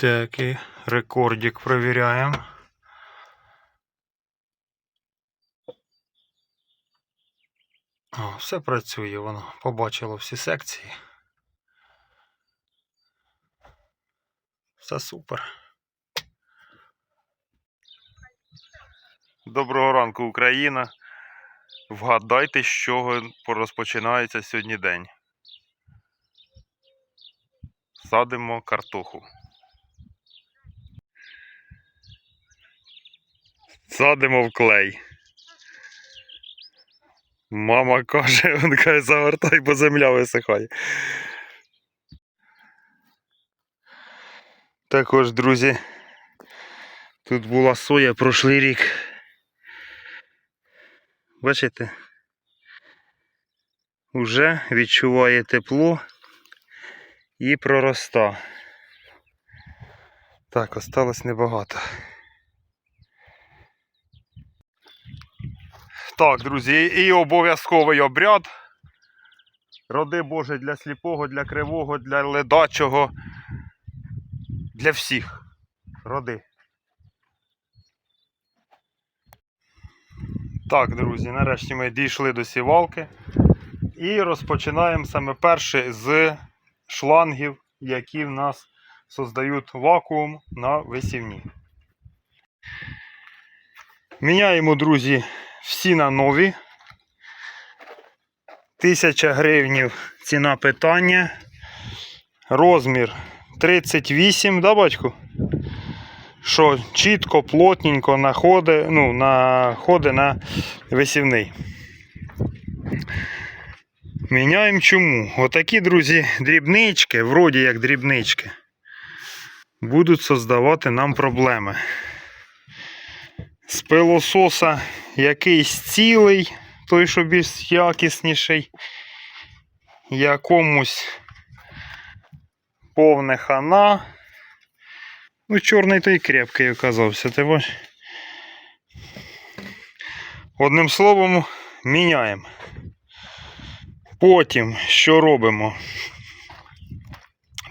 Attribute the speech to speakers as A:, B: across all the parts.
A: Так, і рекордик провіряємо. О, все працює, воно побачило всі секції. Все супер. Доброго ранку, Україна. Вгадайте, з чого розпочинається сьогодні день. Садимо картоху. Садимо в клей. Мама каже, він каже, завертай, бо земля висихає. Також, друзі, тут була соя прошлий рік. Бачите? Уже відчуває тепло і пророста. Так, осталось небагато. Так, друзі, і обов'язковий обряд. Роди Боже для сліпого, для кривого, для ледачого. Для всіх. Роди. Так, друзі, нарешті ми дійшли до сівалки. І розпочинаємо саме перше з шлангів, які в нас создають вакуум на висівні. Міняємо, друзі, всі на нові. 1000 гривнів ціна питання. Розмір 38, да, батьку? Що чітко, плотненько находи, ну, находи на висівний. Міняємо чому? Отакі, друзі, дрібнички, вроді як дрібнички, будуть создавати нам проблеми. З пилососа якийсь цілий, той, що більш якісніший, якомусь повне хана. Ну, чорний той крепкий оказався, ти бачиш? Одним словом, міняємо. Потім що робимо?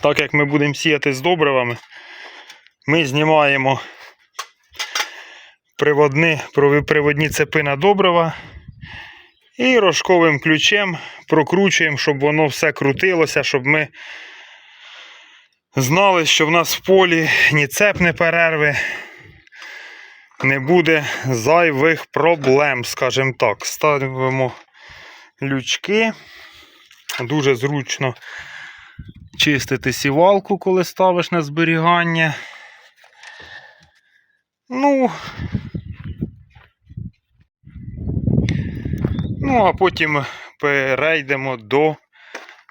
A: Так як ми будемо сіяти з добривами, ми знімаємо приводні, приводні цепи на добрива і рожковим ключем прокручуємо, щоб воно все крутилося, щоб ми знали, що в нас в полі ні цеп не перерви, не буде зайвих проблем, скажімо так. Ставимо лючки. Дуже зручно чистити сівалку, коли ставиш на зберігання. Ну, ну а потім перейдемо до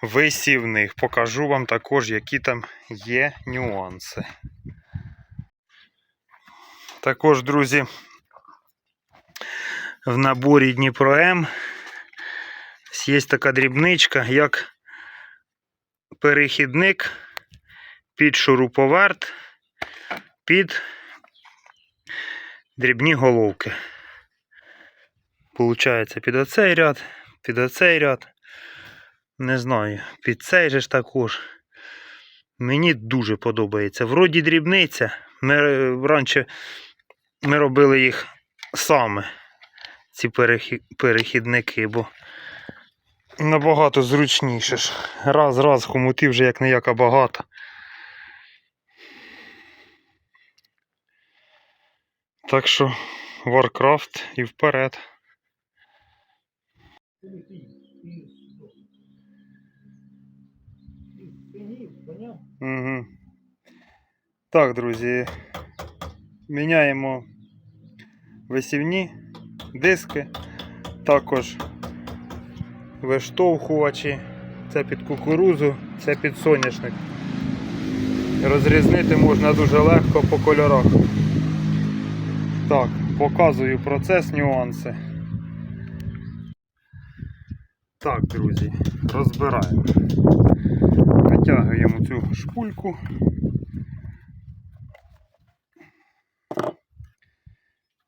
A: висівних. Покажу вам також, які там є нюанси. Також, друзі, в наборі Дніпро М є така дрібничка, як перехідник під шуруповерт, під дрібні головки. Получається під оцей ряд, під оцей ряд. Не знаю, під цей же ж також. Мені дуже подобається. Вроді дрібниця. Ми е, раніше ми робили їх саме, ці перехідники, бо набагато зручніше ж. Раз, раз, хомутів вже як ніяка багато. Так що Warcraft і вперед. Угу. Так, друзі, міняємо висівні диски, також виштовхувачі. Це під кукурузу, це під соняшник. Розрізнити можна дуже легко по кольорах. Так, показую процес, нюанси. Так, друзі, розбираємо. Витягуємо цю шпульку.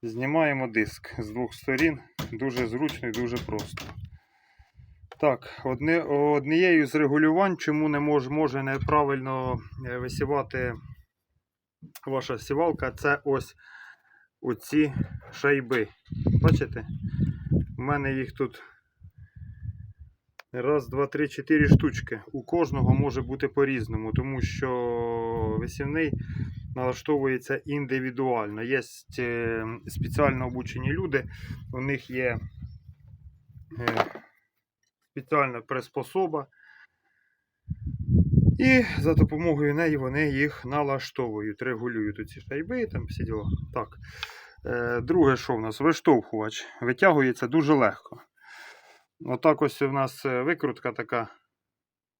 A: Знімаємо диск з двох сторін. Дуже зручно і дуже просто. Так, одне, однією з регулювань, чому не мож, може неправильно е, висівати ваша сівалка, це ось оці шайби. Бачите? У мене їх тут раз, два, три, чотири штучки. У кожного може бути по-різному, тому що висівний налаштовується індивідуально. Є е, спеціально обучені люди, у них є е, спеціальна приспособа. І за допомогою неї вони їх налаштовують, регулюють оці шайби, там всі діла. Так. Е, друге, що в нас? Виштовхувач. Витягується дуже легко. Отак ось у нас е, викрутка така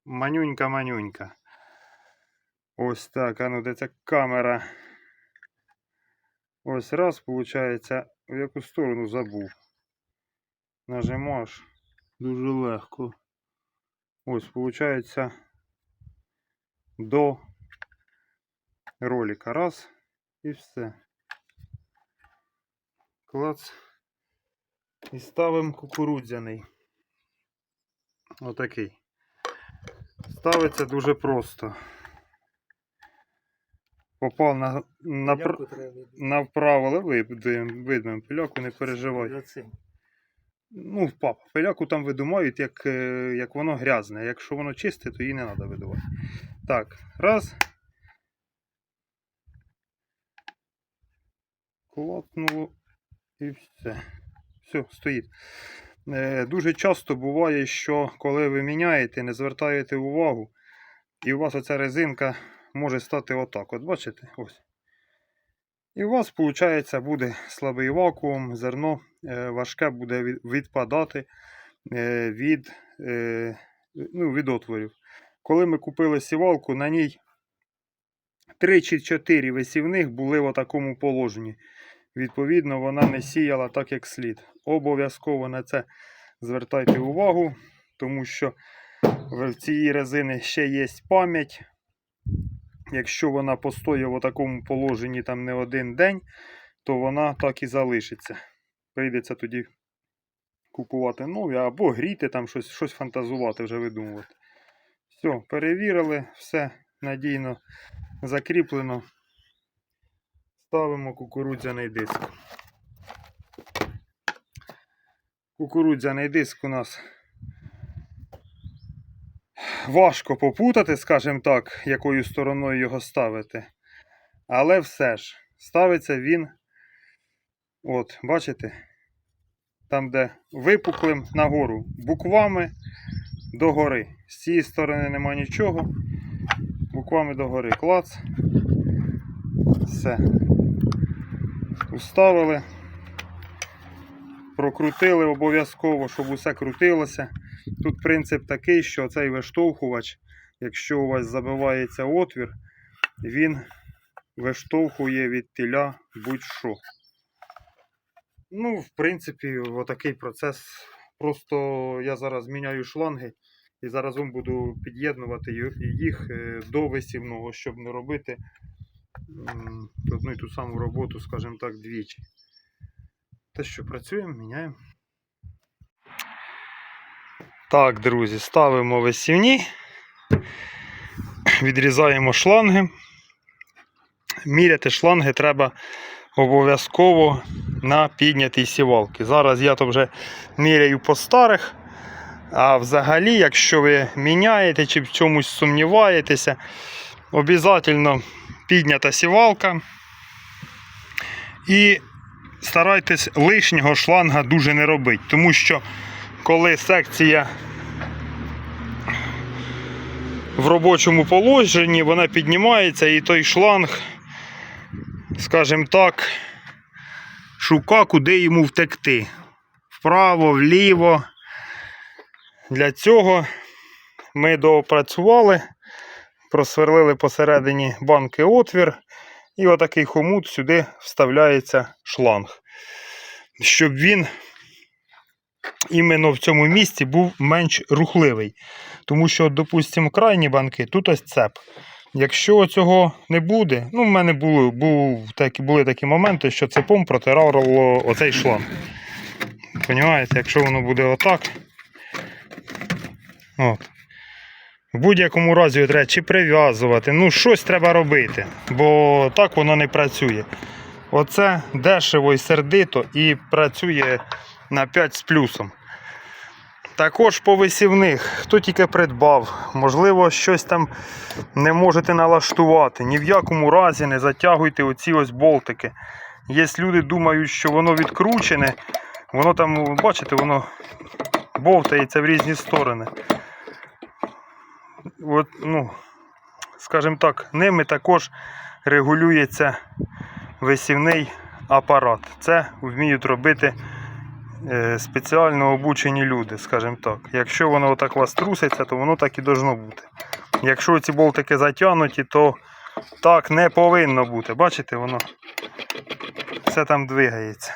A: манюнька-манюнька. Ось так, а ну де ця камера. Ось раз, виходить, в яку сторону забув. Нажимаєш дуже легко. Ось, виходить, до ролика. Раз і все. Клац. І ставимо кукурудзяний. Отакий. Ставиться дуже просто. Попав на, на, направо, але видно, видно, пиляку не переживай. Ну, впав. Пиляку там видумають, як, е, як воно грязне. Якщо воно чисте, то її не треба видувати. Так, раз. Клапнуло і все. Все, стоїть. Е, дуже часто буває, що коли ви міняєте, не звертаєте увагу, і у вас оця резинка може стати отак. От бачите? Ось. І у вас, виходить, буде слабий вакуум, зерно е, важке буде відпадати е, від, ну, від отворів. Коли ми купили сівалку, на ній 3 чи 4 висівних були в такому положенні. Відповідно, вона не сіяла так, як слід. Обов'язково на це звертайте увагу, тому що в цієї резини ще є пам'ять. Якщо вона постоє в такому положенні там не один день, то вона так і залишиться. Прийдеться тоді купувати нові або гріти там щось, щось фантазувати, вже видумувати. Все, перевірили, все надійно закріплено. Ставимо кукурудзяний диск. Кукурудзяний диск у нас важко попутати, скажімо так, якою стороною його ставити. Але все ж, ставиться він, от, бачите, там, де випуклим нагору, буквами догори. З цієї сторони нема нічого. Буквами догори. Клац. Все. Уставили. Прокрутили обов'язково, щоб усе крутилося. Тут принцип такий, що цей виштовхувач, якщо у вас забивається отвір, він виштовхує від тіля будь-що. Ну, в принципі, отакий процес. Просто я зараз міняю шланги і заразом буду під'єднувати їх е, до висівного, щоб не робити одну і ту саму роботу, скажімо так, двічі. Те, що працюємо, міняємо. Так, друзі, ставимо висівні, відрізаємо шланги. Міряти шланги треба обов'язково на піднятій сівалки. Зараз я то вже міряю по старих. А взагалі, якщо ви міняєте чи в чомусь сумніваєтеся, обов'язково піднята сівалка. І старайтесь лишнього шланга дуже не робити, тому що коли секція в робочому положенні, вона піднімається і той шланг, скажімо так, шука, куди йому втекти. Вправо, вліво. Для цього ми доопрацювали, просверлили посередині банки отвір, і отакий хомут сюди вставляється шланг. Щоб він іменно в цьому місці був менш рухливий. Тому що, допустимо, крайні банки, тут ось цеп. Якщо цього не буде, ну в мене були, був, такі, були такі моменти, що цепом протирало оцей шланг. Понімаєте, якщо воно буде отак. От. В будь-якому разі треба чи прив'язувати. Ну, щось треба робити, бо так воно не працює. Оце дешево і сердито і працює на 5 з плюсом. Також по висівних, хто тільки придбав, можливо, щось там не можете налаштувати. Ні в якому разі не затягуйте оці ось болтики. Є люди думають, що воно відкручене, воно там, бачите, воно бовтається в різні сторони. От, ну, скажімо так, ними також регулюється висівний апарат. Це вміють робити е, спеціально обучені люди, скажімо так. Якщо воно отак у вас труситься, то воно так і должно бути. Якщо ці болтики затягнуті, то так не повинно бути. Бачите, воно все там двигається.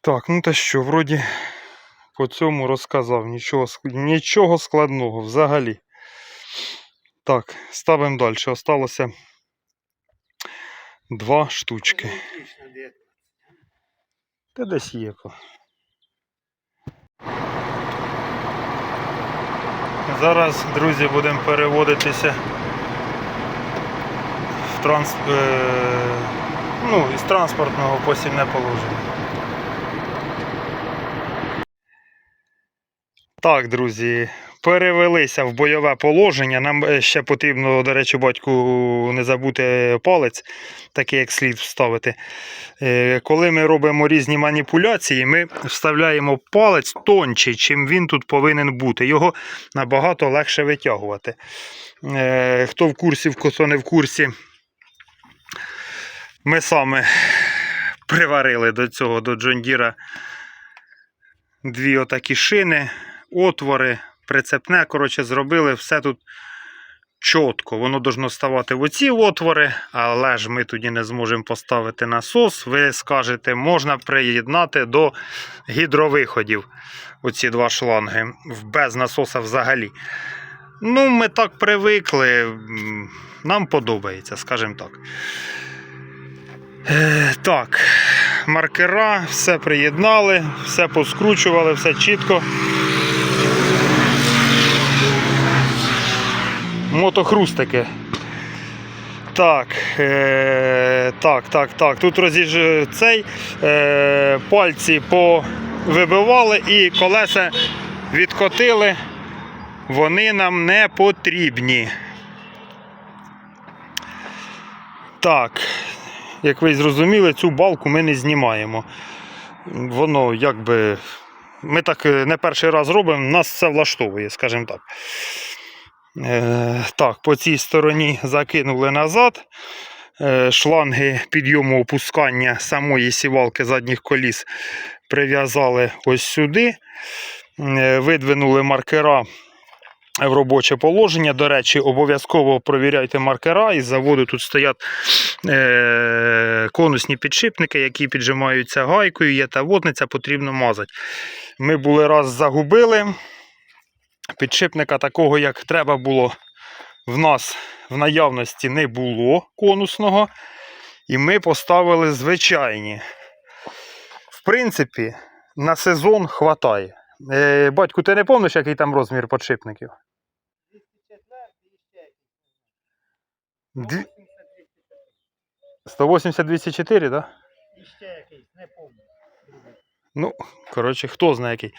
A: Так, ну та що, вроді по цьому розказав. Нічого, нічого складного взагалі. Так, ставимо далі. Осталося два штучки. Та десь є. Зараз, друзі, будемо переводитися в транс... е... ну, із транспортного в посівне положення. Так, друзі, перевелися в бойове положення. Нам е, ще потрібно, до речі, батьку не забути палець, такий як слід вставити. Е, Коли ми робимо різні маніпуляції, ми вставляємо палець тонче, чим він тут повинен бути. Його набагато легше витягувати. Е, Хто в курсі, хто не в курсі, ми саме приварили до цього, до Джондіра дві отакі шини, отвори, прицепне. Коротше, зробили все тут чітко. Воно должно ставати в оці отвори, але ж ми тоді не зможемо поставити насос. Ви скажете, можна приєднати до гідровиходів оці два шланги без насоса взагалі. Ну, ми так привикли, нам подобається, скажімо так. Е, Так, маркера, все приєднали, все поскручували, все чітко. Мотохрустики. Так, е, так, так, так. Тут розіж цей е, пальці повибивали і колеса відкотили. Вони нам не потрібні. Так, як ви зрозуміли, цю балку ми не знімаємо. Воно якби. Ми так е, не перший раз робимо, нас це влаштовує, скажімо так. Е, так, по цій стороні закинули назад. Е, шланги підйому опускання самої сівалки задніх коліс прив'язали ось сюди. Е, видвинули маркера в робоче положення. До речі, обов'язково провіряйте маркера. Із заводу тут стоять конусні підшипники, які піджимаються гайкою, є та водниця, потрібно мазати. Ми були раз загубили. Підшипника такого, як треба було, в нас в наявності не було конусного. І ми поставили звичайні. В принципі, на сезон хватає. Е, батьку, ти не пам'ятаєш, який там розмір підшипників? Дві- 180-204, так?
B: Ще якийсь, не пам'ятаю.
A: Ну, коротше, хто знає який.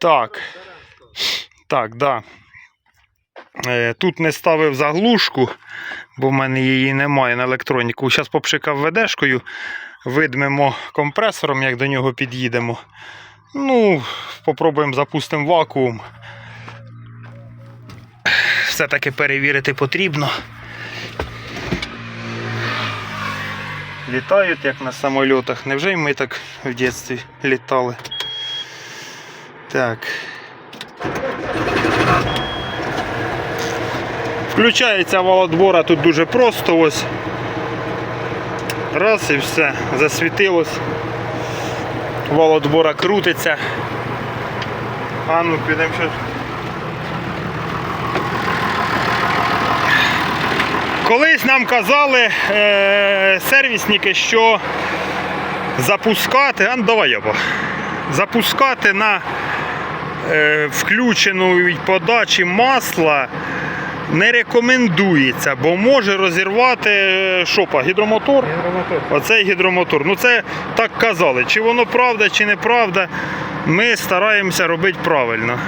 A: Так, так, да. Е, тут не ставив заглушку, бо в мене її немає на електроніку. Зараз попшикав ведешкою, видмемо компресором, як до нього під'їдемо. Ну, попробуємо запустимо вакуум. Все-таки перевірити потрібно. Літають, як на самольотах. Невже й ми так в дитинстві літали? Так. Включається валодбора тут дуже просто ось. Раз і все, засвітилось. Валодбора крутиться. А ну підемо ще. Колись нам казали е, сервісники, що запускати, а ну давай я запускати на е, включеної подачі масла не рекомендується, бо може розірвати е, що, па, гідромотор.
B: Гідромотор.
A: Оцей гідромотор. Ну це так казали. Чи воно правда, чи неправда, ми стараємося робити правильно.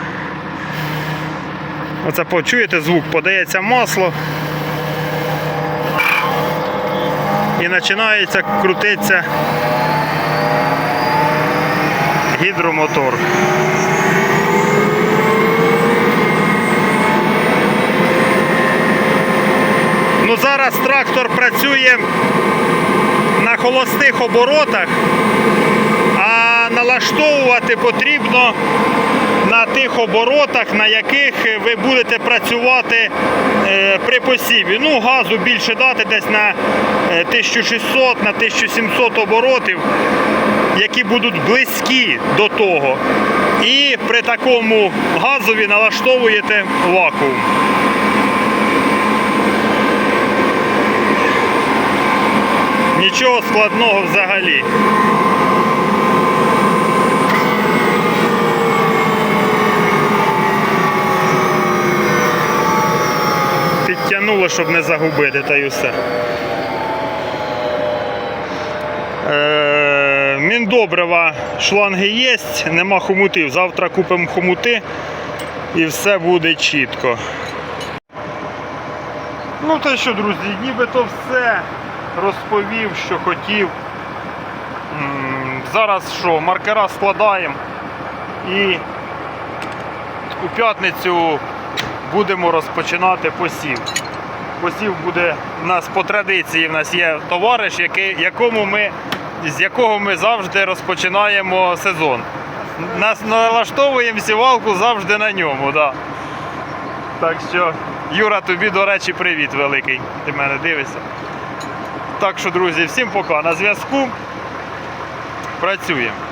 A: Оце почуєте звук, подається масло. І починається крутитися гідромотор. Ну зараз трактор працює на холостих оборотах, а налаштовувати потрібно на тих оборотах, на яких ви будете працювати е, при посіві. Ну, газу більше дати десь на е, 1600, на 1700 оборотів, які будуть близькі до того. І при такому газові налаштовуєте вакуум. Нічого складного взагалі. Підтягнуло, щоб не загубити, та й усе. Е, Міндобрива шланги є, нема хомутів. Завтра купимо хомути і все буде чітко. Ну то що, друзі, нібито все розповів, що хотів. Зараз що, маркера складаємо і у п'ятницю будемо розпочинати посів. Посів буде у нас по традиції. У нас є товариш, який, якому ми, з якого ми завжди розпочинаємо сезон. Нас налаштовуємо сівалку завжди на ньому. Да. Так що, Юра, тобі, до речі, привіт великий. Ти мене дивишся. Так що, друзі, всім пока. На зв'язку. Працюємо.